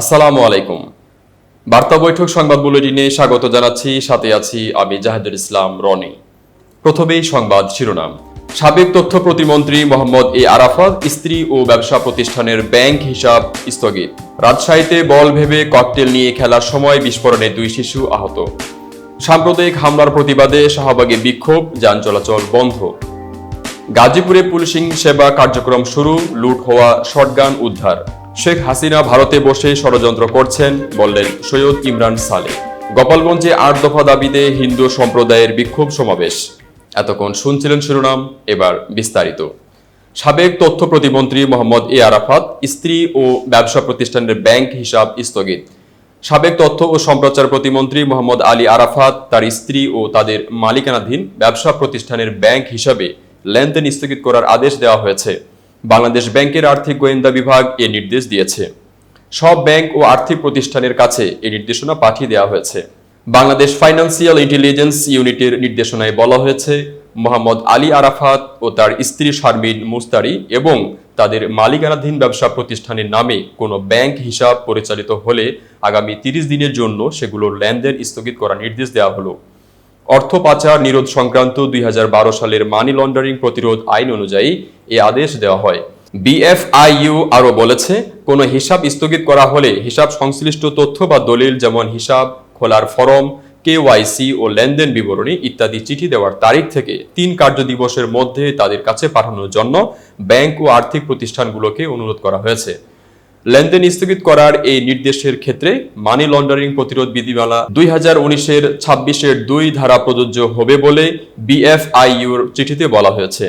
আসসালামু আলাইকুম। বার্তা বৈঠক সংবাদ বুলেটিনে স্বাগত জানাচ্ছি, সাথে আছি আমি জাহেদুল ইসলাম রনি। প্রথমেই সংবাদ শিরোনাম। সাবেক তথ্য প্রতিমন্ত্রী মোহাম্মদ এ আরাফাত স্ত্রী ও ব্যবসা প্রতিষ্ঠানের ব্যাংক হিসাব স্থগিত। রাজশাহীতে বল ভেবে ককটেল নিয়ে খেলার সময় বিস্ফোরণে দুই শিশু আহত। সাম্প্রদায়িক হামলার প্রতিবাদে শাহবাগে বিক্ষোভ, যান চলাচল বন্ধ। গাজীপুরে পুলিশিং সেবা কার্যক্রম শুরু, লুট হওয়া শটগান উদ্ধার। শেখ হাসিনা ভারতে বসে ষড়যন্ত্র করছেন বললেন সৈয়দ ইমরান সালে। গোপালগঞ্জে আট দফা দাবিতে হিন্দু সম্প্রদায়ের বিক্ষোভ সমাবেশ। এতক্ষণ শুনছিলেন শিরোনাম, এবার বিস্তারিত। সাবেক তথ্য প্রতিমন্ত্রী মোহাম্মদ এ আরাফাত স্ত্রী ও ব্যবসা প্রতিষ্ঠানের ব্যাংক হিসাব স্থগিত। সাবেক তথ্য ও সম্প্রচার প্রতিমন্ত্রী মোহাম্মদ আলী আরাফাত তার স্ত্রী ও তাদের মালিকানাধীন ব্যবসা প্রতিষ্ঠানের ব্যাংক হিসাবে লেনদেন স্থগিত করার আদেশ দেওয়া হয়েছে। বাংলাদেশ ব্যাংকের আর্থিক গোয়েন্দা বিভাগ এ নির্দেশ দিয়েছে। সব ব্যাংক ও আর্থিক প্রতিষ্ঠানের কাছে এ নির্দেশনা পাঠিয়ে দেওয়া হয়েছে। বাংলাদেশ ফাইন্যান্সিয়াল ইন্টেলিজেন্স ইউনিটের নির্দেশনায় বলা হয়েছে, মোহাম্মদ আলী আরাফাত ও তার স্ত্রী শারমিন মুস্তারি এবং তাদের মালিকানাধীন ব্যবসা প্রতিষ্ঠানের নামে কোনো ব্যাংক হিসাব পরিচালিত হলে আগামী তিরিশ দিনের জন্য সেগুলোর লেনদেন স্থগিত করার নির্দেশ দেওয়া হলো। অর্থ পাচার নিরোধ সংক্রান্ত দুই হাজার বারো সালের মানি লন্ডারিং প্রতিরোধ আইন অনুযায়ী এ আদেশ দেওয়া হয়। বিএফআইইউ আরও বলেছে, কোনো হিসাব স্থগিত করা হলে হিসাব সংশ্লিষ্ট তথ্য বা দলিল যেমন হিসাব, খোলার ফরম কেওয়াইসি ও লেনদেন বিবরণী ইত্যাদি চিঠি দেওয়ার তারিখ থেকে তিন কার্য দিবসের মধ্যে তাদের কাছে পাঠানোর জন্য ব্যাংক ও আর্থিক প্রতিষ্ঠানগুলোকে অনুরোধ করা হয়েছে। লেনদেন স্থগিত করার এই নির্দেশের ক্ষেত্রে মানি লন্ডারিং প্রতিরোধ বিধিমালা দুই হাজার উনিশের ছাব্বিশের দুই ধারা প্রযোজ্য হবে বলে বিএফআইইউর চিঠিতে বলা হয়েছে।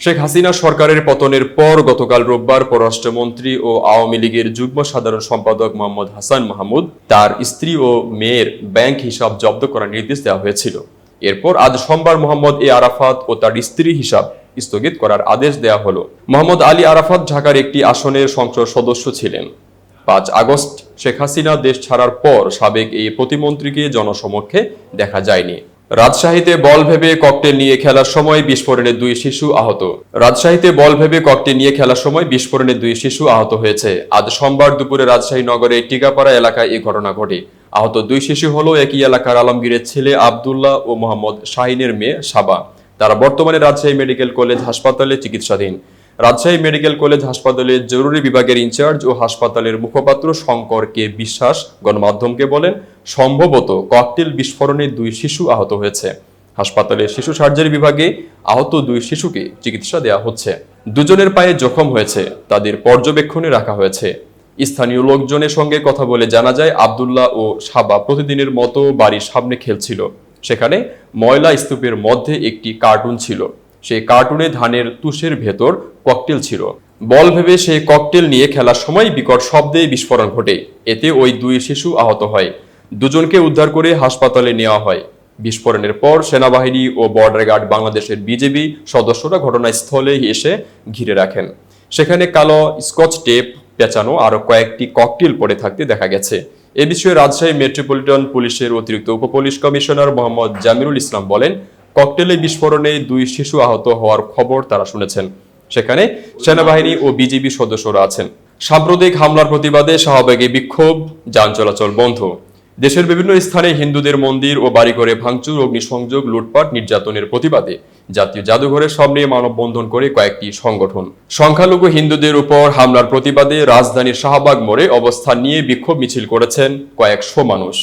শেখ হাসিনা সরকারের পতনের পর গতকাল রোববার পররাষ্ট্রমন্ত্রী ও আওয়ামী লীগের যুগ্ম সাধারণ সম্পাদক মোহাম্মদ হাসান মাহমুদ তার স্ত্রী ও মেয়ের ব্যাংক হিসাব জব্দ করার নির্দেশ দেওয়া হয়েছিল। এরপর আজ সোমবার মোহাম্মদ এ আরাফাত ও তার স্ত্রী হিসাব স্থগিত করার আদেশ দেওয়া হলো। মোহাম্মদ আলী আরাফাত ঢাকার একটি আসনের সংসদ সদস্য ছিলেন। পাঁচ আগস্ট শেখ হাসিনা দেশ ছাড়ার পর সাবেক এই প্রতিমন্ত্রীকে জনসমক্ষে দেখা যায়নি। রাজশাহীতে বল ভেবে ককটেল নিয়ে খেলার সময় বিস্ফোরণে দুই শিশু আহত। রাজশাহীতে বল ভেবে ককটেল নিয়ে খেলার সময় বিস্ফোরণে দুই শিশু আহত হয়েছে। আজ সোমবার দুপুরে রাজশাহী নগরে টিকাপাড়া এলাকায় এই ঘটনা ঘটে। আহত দুই শিশু হলো একই এলাকার আলমগীরের ছেলে আবদুল্লাহ ও মোহাম্মদ শাহিনের মেয়ে সাবা। তারা বর্তমানে রাজশাহী মেডিকেল কলেজ হাসপাতালে চিকিৎসাধীন। রাজশাহী মেডিকেল কলেজ হাসপাতালের জরুরি বিভাগের ইনচার্জ ও হাসপাতালের মুখপাত্র শঙ্কর কে বিশ্বাস গণমাধ্যমকে বলেন, সম্ভবত ককটেল বিস্ফোরণে দুই শিশু আহত হয়েছে। হাসপাতালের শিশু সার্জারি বিভাগে আহত দুই শিশুকে চিকিৎসা দেওয়া হচ্ছে। দুজনের পায়ে জখম হয়েছে, তাদের পর্যবেক্ষণে রাখা হয়েছে। স্থানীয় লোকজনের সঙ্গে কথা বলে জানা যায়, আবদুল্লাহ ও সাবা প্রতিদিনের মতো বাড়ির সামনে খেলছিল। সেখানে ময়লা স্তূপের মধ্যে একটি কার্টুন ছিল। সেই কার্টুনে ধানের তুষের ভেতর ককটেল ছিল। বল ভেবে সেই ককটেল নিয়ে খেলার সময় বিকট শব্দে বিস্ফোরণ ঘটে। এতে ওই দুই শিশু আহত হয়। দুজনকে উদ্ধার করে হাসপাতালে নেওয়া হয়। বিস্ফোরণের পর সেনাবাহিনী ও বর্ডার গার্ড বাংলাদেশের বিজেপি সদস্যরা ঘটনাস্থলে এসে ঘিরে রাখেন। সেখানে কালো স্কচ টেপ পেঁচানো আরও কয়েকটি ককটেল পড়ে থাকতে দেখা গেছে। এ বিষয়ে রাজশাহী মেট্রোপলিটন পুলিশের অতিরিক্ত উপপুলিশ কমিশনার মোহাম্মদ জামিরুল ইসলাম বলেন, ককটেলে বিস্ফোরণে দুই শিশু আহত হওয়ার খবর তারা শুনেছেন। সেখানে সেনাবাহিনী ও বিজিবি সদস্যরা আছেন। সাম্প্রতিক হামলার প্রতিবাদে শাহবাগে বিক্ষোভ, যান চলাচল বন্ধ। দেশের বিভিন্ন স্থানে হিন্দুদের মন্দির ও বাড়িঘরে ভাঙচুর, অগ্নিসংযোগ, লুটপাট, নির্যাতনের প্রতিবাদে জাতীয় জাদুঘরে জাদুঘরের সামনে মানববন্ধন করে কয়েকটি সংগঠন। সংখ্যালঘু হিন্দুদের উপর হামলার প্রতিবাদে রাজধানীর শাহবাগ মোড়ে অবস্থান নিয়ে বিক্ষোভ মিছিল করেছেন কয়েকশো মানুষ।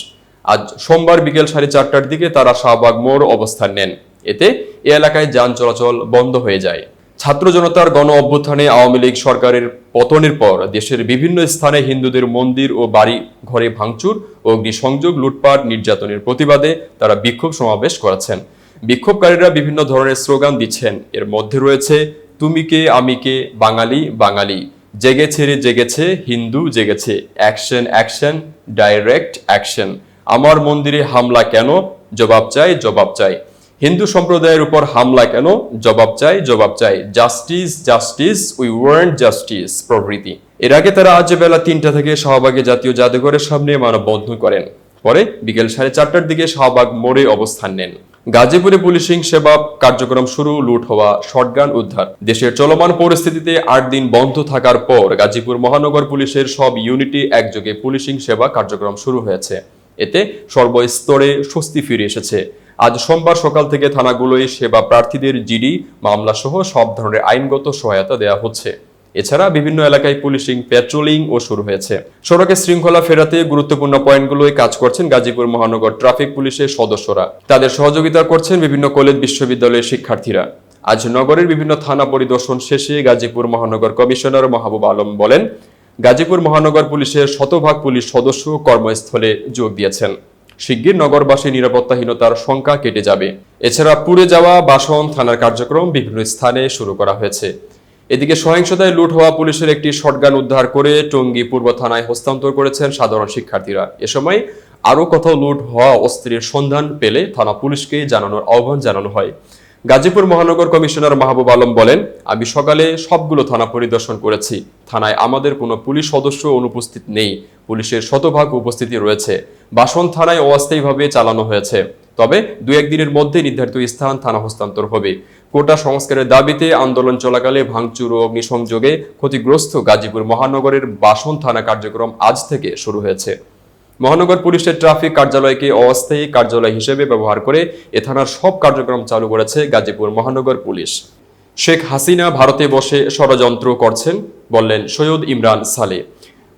আজ সোমবার বিকেল সাড়ে চারটার দিকে তারা শাহবাগ মোড় অবস্থান নেন। এতে এ এলাকায় যান চলাচল বন্ধ হয়ে যায়। ছাত্র জনতার গণ অভ্যুত্থানে আওয়ামী লীগ সরকারের পতনের পর দেশের বিভিন্ন স্থানে হিন্দুদের মন্দির ও বাড়ি ঘরে ভাঙচুর, অগ্নিসংযোগ, লুটপাট, নির্যাতনের প্রতিবাদে তারা বিক্ষোভ সমাবেশ করেছেন। বিক্ষোভকারীরা বিভিন্ন ধরনের স্লোগান দিচ্ছেন। এর মধ্যে রয়েছে, তুমি কে, আমি কে, বাঙালি বাঙালি। জেগেছে রে জেগেছে, হিন্দু জেগেছে। Action action, direct action. আমার মন্দিরে হামলা কেন? জবাব চাই জবাব চাই। হিন্দু সম্প্রদায়ের উপর হামলা কেন? জবাব চাই জবাব চাই। Justice justice, we want justice, প্রভৃতি। এর আগে তারা আজ বেলা তিনটা থেকে শাহবাগে জাতীয় জাদুঘরের সামনে মানববন্ধন করেন। পরে বিকেল সাড়ে চারটার দিকে শাহবাগ মোড়ে অবস্থান নেন। গাজীপুরে পুলিশিং সেবা কার্যক্রম শুরু, লুট হওয়া, শটগান উদ্ধার। দেশের চলমান পরিস্থিতিতে আট দিন বন্ধ থাকার পর গাজীপুর মহানগর পুলিশের সব ইউনিটে একযোগে পুলিশিং সেবা কার্যক্রম শুরু হয়েছে। এতে সর্বস্তরে স্বস্তি ফিরে এসেছে। আজ সোমবার সকাল থেকে থানাগুলোয় সেবা প্রার্থীদের জিডি মামলা সহ সব ধরনের আইনগত সহায়তা দেওয়া হচ্ছে। এছাড়া বিভিন্ন এলাকায় পুলিশিং পেট্রোলিং ও শুরু হয়েছে। সড়কে শৃঙ্খলা ফেরাতে গুরুত্বপূর্ণ পয়েন্টগুলোয় কাজ করছেন গাজীপুর মহানগর ট্রাফিক পুলিশের সদস্যরা। তাদের সহযোগিতা করছেন বিভিন্ন কলেজ, বিশ্ববিদ্যালয়ের শিক্ষার্থীরা। আজ নগরের বিভিন্ন থানা পরিদর্শন শেষে গাজীপুর মহানগর কমিশনার মাহবুব আলম বলেন, গাজীপুর মহানগর পুলিশের শতভাগ পুলিশ সদস্য কর্মস্থলে যোগ দিয়েছেন। শিগগির নগরবাসী নিরাপত্তাহীনতার শঙ্কা কেটে যাবে। এছাড়া পুড়ে যাওয়া বাসন, থানার কার্যক্রম বিভিন্ন স্থানে শুরু করা হয়েছে। এদিকে সহিংসতায় লুট হওয়া পুলিশের একটি শটগান উদ্ধার করে টঙ্গী পূর্ব থানায় হস্তান্তর করেছেন সাধারণ শিক্ষার্থীরা। এ সময় আরও কোথাও লুট হওয়া অস্ত্রের সন্ধান পেলে থানা পুলিশকে জানানোর আহ্বান জানানো হয়। গাজীপুর মহানগর কমিশনার মাহবুব আলম বলেন, আমি সকালে সবগুলো থানা পরিদর্শন করেছি। থানায় আমাদের কোনো পুলিশ সদস্য অনুপস্থিত নেই। পুলিশের শতভাগ উপস্থিতি রয়েছে। বাসন থানায় অস্থায়ীভাবে চালানো হয়েছে। তবে দু একদিনের মধ্যে নির্ধারিত স্থান থানা হস্তান্তর হবে। কোটা সংস্কারের দাবিতে আন্দোলন চলাকালে ভাঙচুর ও অগ্নিসংযোগে ক্ষতিগ্রস্ত গাজীপুর মহানগরের বাসন থানা কার্যক্রম আজ থেকে শুরু হয়েছে। মহানগর পুলিশের ট্রাফিক কার্যালয়কে অস্থায়ী কার্যালয় হিসেবে ব্যবহার করে এ থানার সব কার্যক্রম চালু করেছে গাজীপুর মহানগর পুলিশ। শেখ হাসিনা ভারতে বসে ষড়যন্ত্র করছেন বললেন সৈয়দ ইমরান সালে।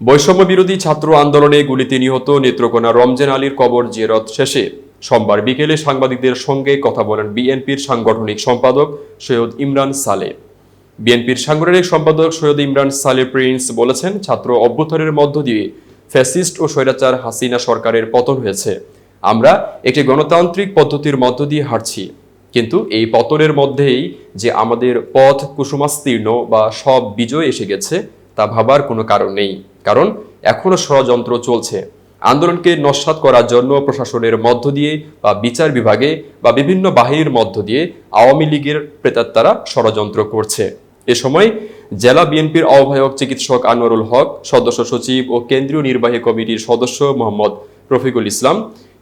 বৈষম্য বিরোধী ছাত্র আন্দোলনে গুলিতে নিহত নেত্রকোনা রমজান আলীর কবর জিয়ারত শেষে সোমবার বিকেলে সাংবাদিকদের সঙ্গে কথা বলেন বিএনপির সাংগঠনিক সম্পাদক সৈয়দ ইমরান সালে। বিএনপির সাংগঠনিক সম্পাদক সৈয়দ ইমরান সালে প্রিন্স বলেছেন, ছাত্র অভ্যুত্থানের মধ্য দিয়ে ফ্যাসিস্ট ও স্বৈরাচার হাসিনা সরকারের পতন হয়েছে। আমরা একটি গণতান্ত্রিক পদ্ধতির মধ্য দিয়ে হাঁটছি। কিন্তু এই পতনের মধ্যেই যে আমাদের পথ কুসুমাস্তীর্ণ বা সব বিজয় এসে গেছে, তা ভাবার কোনো কারণ নেই। কারণ এখনও ষড়যন্ত্র চলছে। আন্দোলনকে নস্বাত করার জন্য প্রশাসনের মধ্য দিয়ে বা বিচার বিভাগে বা বিভিন্ন বাহিনীর মধ্য দিয়ে আওয়ামী লীগের প্রেতাত্মারা ষড়যন্ত্র করছে। এ সময় জেলা বিএনপির আহ্বায়ক চিকিৎসক আনোয়ারুল হক, সদস্য সচিব ও কেন্দ্রীয় নির্বাহী কমিটির সদস্য মোহাম্মদ রফিকুল ইসলাম,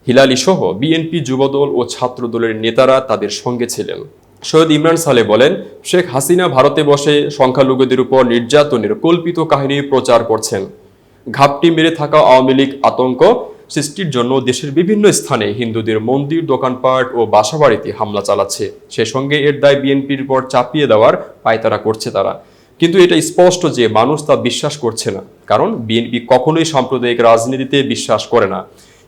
হিলালি সহ বিএনপি যুবদল ও ছাত্র দলের নেতারা তাদের সঙ্গে ছিলেন। সৈয়দ ইমরান সালে বলেন, শেখ হাসিনা ভারতে বসে সংখ্যালঘুদের উপর নির্যাতনের কল্পিত কাহিনী প্রচার করছেন। ঘাপটি মেরে থাকা আওয়ামী লীগ আতঙ্ক সৃষ্টির জন্য দেশের বিভিন্ন স্থানে হিন্দুদের মন্দির, দোকানপাট ও বাসাবাড়িতে হামলা চালাচ্ছে। সে সঙ্গে এর দায় বিএনপির পর চাপিয়ে দেওয়ার পায়তারা করছে তারা। কিন্তু এটা স্পষ্ট যে মানুষ তা বিশ্বাস করছে না, কারণ বিএনপি কখনোই সাম্প্রদায়িক রাজনীতিতে বিশ্বাস করে না।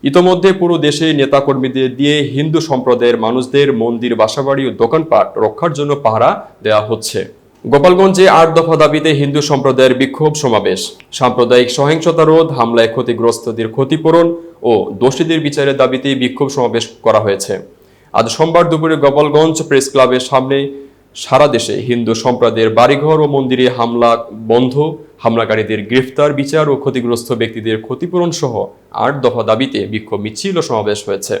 ইতোমধ্যে পুরো দেশে নেতাকর্মীদের দিয়ে হিন্দু সম্প্রদায়ের মানুষদের মন্দির, বাসাবাড়ি ও দোকানপাট রক্ষার জন্য পাহারা দেওয়া হচ্ছে। গোপালগঞ্জে আট দফা দাবিতে হিন্দু সম্প্রদায়ের বিক্ষোভ সমাবেশ। সাম্প্রদায়িক সহিংসতা রোধ, হামলায় ক্ষতিগ্রস্তদের ক্ষতিপূরণ ও দোষীদের বিচারের দাবিতে বিক্ষোভ সমাবেশ করা হয়েছে। আজ সোমবার দুপুরে গোপালগঞ্জ প্রেস ক্লাবের সামনে সারা দেশে হিন্দু সম্প্রদায়ের বাড়িঘর ও মন্দিরে হামলা বন্ধ। হামলাকারীদের গ্রেফতার, বিচার ও ক্ষতিগ্রস্ত ব্যক্তিদের ক্ষতিপূরণ সহ আট দফা দাবিতে বিক্ষোভ মিছিল ও সমাবেশ হয়েছে।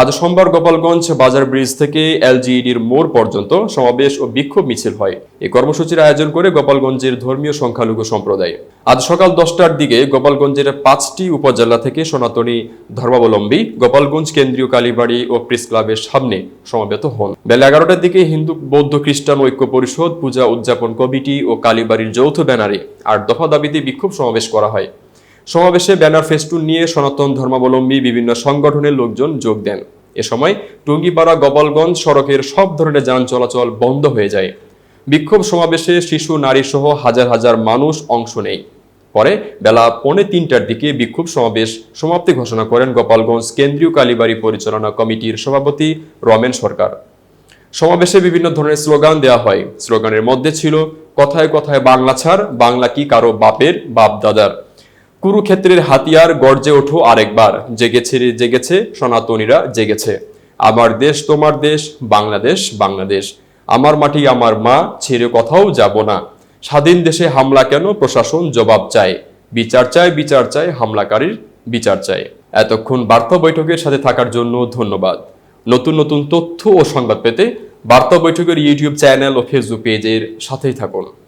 আজ সোমবার গোপালগঞ্জ বাজার ব্রিজ থেকে এলজিইডির মোড় পর্যন্ত সমাবেশ ও বিক্ষোভ মিছিল হয়। এই কর্মসূচির আয়োজন করে গোপালগঞ্জের ধর্মীয় সংখ্যালঘু সম্প্রদায়। আজ সকাল দশটার দিকে গোপালগঞ্জের পাঁচটি উপজেলা থেকে সনাতনী ধর্মাবলম্বী গোপালগঞ্জ কেন্দ্রীয় কালীবাড়ি ও প্রেস ক্লাবের সামনে সমাবেত হন। বেলা এগারোটার দিকে হিন্দু, বৌদ্ধ, খ্রিস্টান ঐক্য পরিষদ, পূজা উদযাপন কমিটি ও কালীবাড়ির যৌথ ব্যানারে আর দফা দাবিতে বিক্ষোভ সমাবেশ করা হয়। সমাবেশে ব্যানার ফেস্টুন নিয়ে সনাতন ধর্মাবলম্বী বিভিন্ন সংগঠনের লোকজন যোগ দেন। এ সময় টুঙ্গিপাড়া গোপালগঞ্জ সড়কের সব ধরনের যান চলাচল বন্ধ হয়ে যায়। বিক্ষোভ সমাবেশে শিশু, নারী সহ হাজার হাজার মানুষ অংশ নেয় পরে বেলা পৌনে তিনটার দিকে বিক্ষোভ সমাবেশ সমাপ্তি ঘোষণা করেন গোপালগঞ্জ কেন্দ্রীয় কালীবাড়ি পরিচালনা কমিটির সভাপতি রমেন সরকার। সমাবেশে বিভিন্ন ধরনের স্লোগান দেওয়া হয়। স্লোগানের মধ্যে ছিল, কথায় কথায় বাংলা ছাড়, বাংলা কি কারও বাপের, বাপ দাদার। কুরুক্ষেত্রের হাতিয়ার গর্জে ওঠো আরেকবার। জেগেছে রে, জেগেছে, সনাতনীরা জেগেছে। আমার দেশ তোমার দেশ, বাংলাদেশ বাংলাদেশ। আমার মাটি আমার মা, ছেড়ে কোথাও যাব না। স্বাধীন দেশে হামলা কেন? প্রশাসন জবাব চায়। বিচার চায় বিচার চায়, হামলাকারীর বিচার চায়। এতক্ষণ বার্তা বৈঠকের সাথে থাকার জন্য ধন্যবাদ। নতুন নতুন তথ্য ও সংবাদ পেতে বার্তা বৈঠকের ইউটিউব চ্যানেল ও ফেসবুক পেজের সাথেই থাকুন।